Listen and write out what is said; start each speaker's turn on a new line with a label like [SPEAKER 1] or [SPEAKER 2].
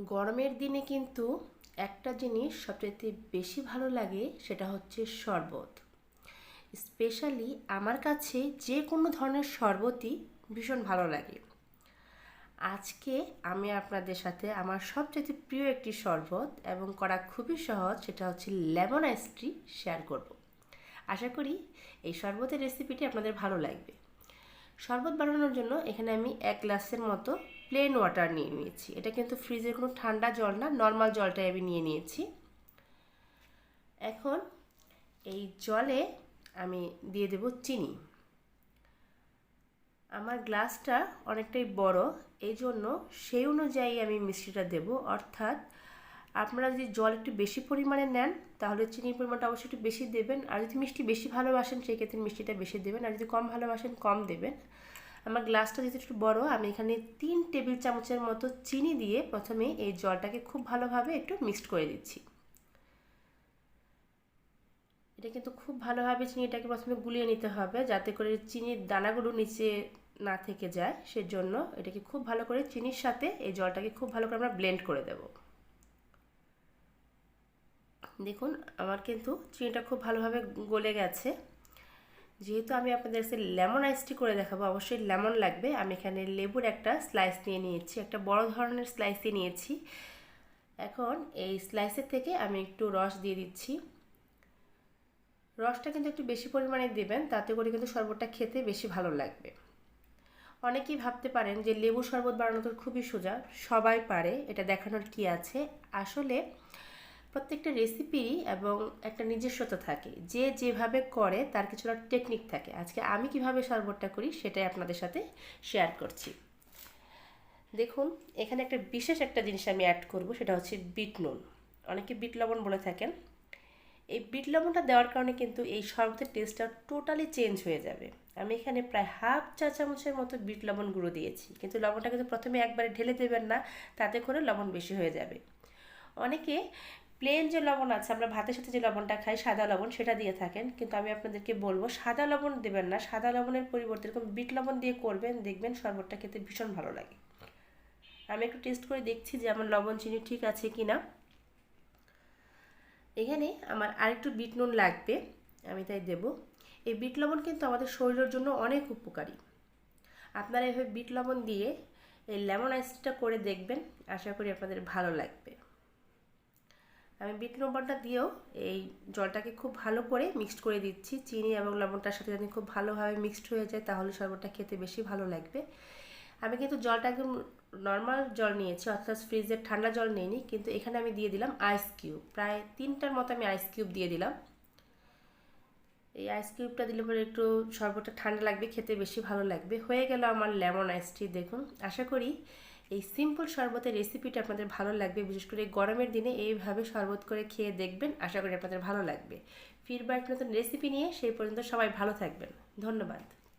[SPEAKER 1] গরমের দিনে কিন্তু একটা জিনিস সবচেয়ে বেশি ভালো লাগে সেটা হচ্ছে শরবত। স্পেশালি আমার কাছে যে কোনো ধরনের শরবতই ভীষণ ভালো লাগে। আজকে আমি আপনাদের সাথে আমার সবচেয়ে প্রিয় একটি শরবত এবং করা খুবই সহজ সেটা হচ্ছে লেমন আইসটি শেয়ার করব। আশা করি এই শরবতের রেসিপিটি আপনাদের ভালো লাগবে। শরবত বানানোর জন্য এখানে আমি এক গ্লাসের মতো প্লেন ওয়াটার নিয়ে নিয়েছি। এটা কিন্তু ফ্রিজের কোনো ঠান্ডা জল না নর্মাল জলটাই আমি নিয়ে নিয়েছি। এখন এই জলে আমি দিয়ে দেব চিনি। আমার গ্লাসটা অনেকটাই বড় এই জন্য সেই অনুযায়ী আমি মিষ্টিটা দেব, অর্থাৎ আপনারা যদি জল একটু বেশি পরিমাণে নেন, তাহলে চিনির পরিমাণটা অবশ্যই একটু বেশি দেবেন। আর যদি মিষ্টি বেশি ভালোবাসেন, সেই ক্ষেত্রে মিষ্টিটা বেশি দেবেন। আর যদি কম ভালোবাসেন, কম দেবেন। আমার গ্লাসটা যেহেতু একটু বড়ো, আমি এখানে তিন টেবিল চামচের মতো চিনি দিয়ে প্রথমে এই জলটাকে খুব ভালোভাবে একটু মিক্সড করে দিচ্ছি। এটা কিন্তু খুব ভালোভাবে চিনিটাকে প্রথমে গুলিয়ে নিতে হবে, যাতে করে চিনির দানাগুলো নিচে না থেকে যায়। সেজন্য এটাকে খুব ভালো করে চিনির সাথে এই জলটাকে খুব ভালো করে আমরা ব্লেন্ড করে দেব। দেখুন, আমার কিন্তু চিনিটা খুব ভালোভাবে গলে গেছে। যেহেতু আমি আপনাদের কাছে লেমন আইসটি করে দেখাবো, অবশ্যই লেমন লাগবে। আমি এখানে লেবুর একটা স্লাইস নিয়ে নিয়েছি, একটা বড় ধরনের স্লাইসই নিয়েছি। এখন এই স্লাইসের থেকে আমি একটু রস দিয়ে দিচ্ছি। রসটা কিন্তু একটু বেশি পরিমাণে দেবেন, তাতে করে কিন্তু শরবতটা খেতে বেশি ভালো লাগবে। অনেকেই ভাবতে পারেন যে লেবু শরবত বানানো তো খুবই সোজা, সবাই পারে, এটা দেখানোর কি আছে? আসলে প্রত্যেকটা রেসিপিরই এবং একটা নিজস্বতা থাকে। যে যেভাবে করে তার কিছুটা টেকনিক থাকে। আজকে আমি কীভাবে শরবতটা করি সেটাই আপনাদের সাথে শেয়ার করছি। দেখুন, এখানে একটা বিশেষ একটা জিনিস আমি অ্যাড করব, সেটা হচ্ছে বিট নুন। অনেকে বিট লবণ বলে থাকেন। এই বিট লবণটা দেওয়ার কারণে কিন্তু এই শরবতের টেস্টটা টোটালি চেঞ্জ হয়ে যাবে। আমি এখানে প্রায় হাফ চা চামচের মতো বিট লবণ গুঁড়ো দিয়েছি। কিন্তু লবণটা কিন্তু প্রথমে একবারে ঢেলে দেবেন না, তাতে করে লবণ বেশি হয়ে যাবে। অনেকে প্লেন যে লবণ আছে, আমরা ভাতের সাথে যে লবণটা খাই, সাদা লবণ, সেটা দিয়ে থাকেন। কিন্তু আমি আপনাদেরকে বলব, সাদা লবণ দেবেন না। সাদা লবণের পরিবর্তে এরকম বিট লবণ দিয়ে করবেন, দেখবেন শরবতটা খেতে ভীষণ ভালো লাগে। আমি একটু টেস্ট করে দেখছি যে আমার লবণ, চিনি ঠিক আছে কি না এখানে আমার আরেকটু বিট নুন লাগবে, আমি তাই দেব। এই বিট লবণ কিন্তু আমাদের শরীরের জন্য অনেক উপকারী। আপনারা এভাবে বিট লবণ দিয়ে এই লেমন আইসটা করে দেখবেন, আশা করি আপনাদের ভালো লাগবে। আমি বিট লবণটা দিয়েও এই জলটাকে খুব ভালো করে মিক্সড করে দিচ্ছি। চিনি এবং লবণটার সাথে যদি খুব ভালোভাবে মিক্সড হয়ে যায়, তাহলে শরবতটা খেতে বেশি ভালো লাগবে। আমি কিন্তু জলটা একদম নর্মাল জল নিয়েছি, অর্থাৎ ফ্রিজের ঠান্ডা জল নিইনি, কিন্তু এখানে আমি দিয়ে দিলাম আইস কিউব প্রায় তিনটার মতো আমি আইস কিউব দিয়ে দিলাম। এই আইস কিউবটা দিলে পরে একটু শরবতটা ঠান্ডা লাগবে, খেতে বেশি ভালো লাগবে। হয়ে গেল আমার লেমন আইসটি দেখুন। আশা করি এই সিম্পল শরবতের রেসিপিটা আপনাদের ভালো লাগবে। বিশেষ করে গরমের দিনে এইভাবে শরবত করে খেয়ে দেখবেন, আশা করি আপনাদের ভালো লাগবে। ফিরবার নতুন রেসিপি নিয়ে সেই পর্যন্ত সবাই ভালো থাকবেন। ধন্যবাদ।